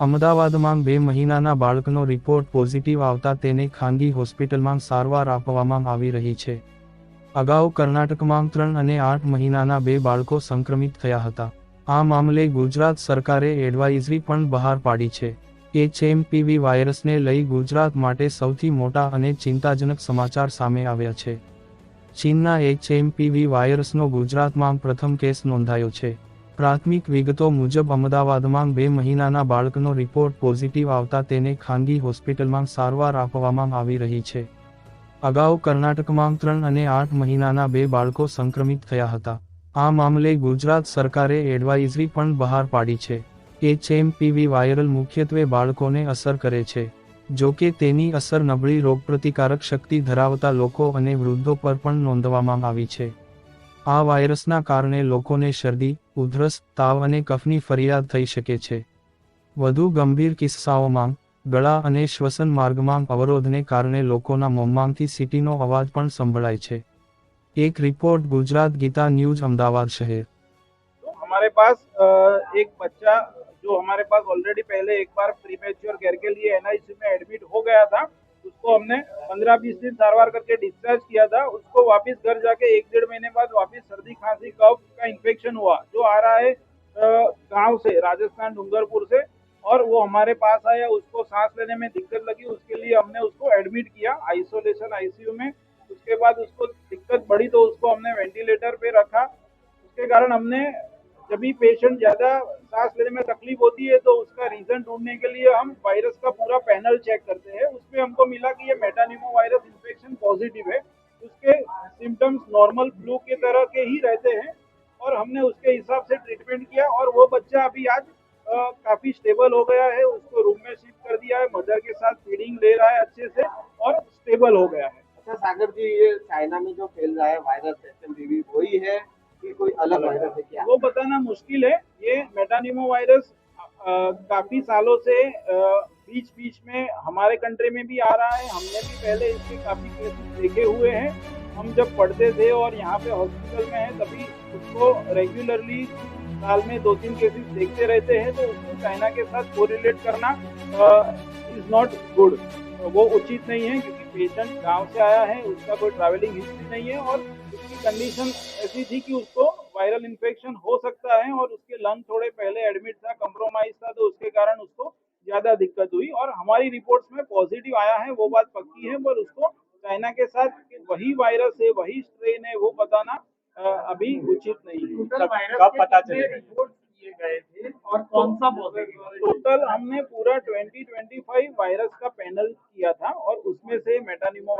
અમદાવાદમાં બે મહિનાના બાળકનો રિપોર્ટ પોઝિટિવ આવતા તેને ખાનગી હોસ્પિટલમાં સારવાર આપવામાં આવી રહી છે. અગાઉ કર્ણાટકમાં ત્રણ અને આઠ મહિનાના બે બાળકો સંક્રમિત થયા હતા. આ મામલે ગુજરાત સરકારે એડવાઇઝરી પણ બહાર પાડી છે. એચએમપીવી વાયરસને લઈ ગુજરાત માટે સૌથી મોટા અને ચિંતાજનક સમાચાર સામે આવ્યા છે. ચીનના એચએમપીવી વાયરસનો ગુજરાતમાં પ્રથમ કેસ નોંધાયો છે. પ્રાથમિક વિગતો મુજબ અમદાવાદમાં બે મહિનાના બાળકનો રિપોર્ટ પોઝિટિવ આવતા તેને ખાનગી હોસ્પિટલમાં સારવાર આપવામાં આવી રહી છે. અગાઉ કર્ણાટકમાં ત્રણ અને આઠ મહિનાના બે બાળકો સંક્રમિત થયા હતા. આ મામલે ગુજરાત સરકારે એડવાઇઝરી પણ બહાર પાડી છે. એચએમપીવી વાયરલ મુખ્યત્વે બાળકોને અસર કરે છે. જો કે તેની અસર નબળી રોગપ્રતિકારક શક્તિ ધરાવતા લોકો અને વૃદ્ધો પર પણ નોંધવામાં આવી છે. આ વાયરસના કારણે લોકોને શરદી ઉધરસ તાવ અને કફની ફરિયાદ થઈ શકે છે વધુ ગંભીર કિસ્સાઓમાં ગળા અને શ્વસન માર્ગમાં અવરોધને કારણે લોકોના મોંમાંથી સીટીનો અવાજ પણ સંભળાય છે એક રિપોર્ટ ગુજરાત ગીતા ન્યૂઝ અમદાવાદ શહેર तो हमारे पास अ, एक बच्चा जो हमारे पास ऑलरेडी पहले एक बार प्रीमेच्योर केयर के लिए एनआईसी में एडमिट हो गया था उसको हमने पंद्रह बीस दिन सारवार करके डिस्चार्ज किया था, उसको वापस घर जाके एक डेढ़ महीने बाद वापस सर्दी, खांसी, कफ का इन्फेक्शन हुआ, जो आ रहा है गाँव से, राजस्थान, डूंगरपुर से, और वो हमारे पास आया, उसको सांस लेने में दिक्कत लगी, उसके लिए हमने उसको एडमिट किया आइसोलेशन आईसीयू में। उसके बाद उसको दिक्कत बढ़ी तो उसको हमने वेंटिलेटर पे रखा। उसके कारण हमने, जब भी पेशेंट ज़्यादा सांस लेने में तकलीफ़ होती है तो उसका रीजन ढूँढने के लिए हम वायरस का पूरा पैनल चेक करते हैं। उसमें हमको मिला कि ये मेटानिमो वायरस इन्फेक्शन पॉजिटिव है। उसके सिम्टम्स नॉर्मल फ्लू के तरह के ही रहते हैं और हमने उसके हिसाब से ट्रीटमेंट किया और वो बच्चा अभी आज काफ़ी स्टेबल हो गया है। उसको रूम में शिफ्ट कर दिया है मदर के साथ फीडिंग ले रहा है अच्छे से और स्टेबल हो गया है। अच्छा सागर जी, ये चाइना में जो फैल रहा है वायरस एच वही है? कोई अलग वायरस है क्या? वो बताना मुश्किल है। ये मेटानिमो वायरस काफ़ी सालों से बीच बीच में हमारे कंट्री में भी आ रहा है। हमने भी पहले इसके काफ़ी केसेस देखे हुए हैं। हम जब पढ़ते थे और यहाँ पे हॉस्पिटल में है, तभी उसको रेगुलरली साल में दो तीन केसेस देखते रहते हैं। तो उसको चाइना के साथ कोरिलेट करना इज़ नॉट गुड वो उचित नहीं है क्योंकि पेशेंट गाँव से आया है उसका कोई ट्रैवलिंग हिस्ट्री नहीं है और उसकी कंडीशन ऐसी थी कि उसको वायरल इन्फेक्शन हो सकता है और उसके लंग थोड़े पहले एडमिट था कंप्रोमाइज था तो उसके कारण उसको ज़्यादा दिक्कत हुई और हमारी रिपोर्ट्स में पॉजिटिव आया है वो बात पक्की है पर उसको चाइना के साथ कि वही वायरस है वही स्ट्रेन है वो बताना अभी उचित नहीं है। कब पता चले रिपोर्ट किए गए थे और कौन सा पॉजिटिव टोटल हमने पूरा 2025 वायरस का पैनल किया था और उसमें से मेटानिमो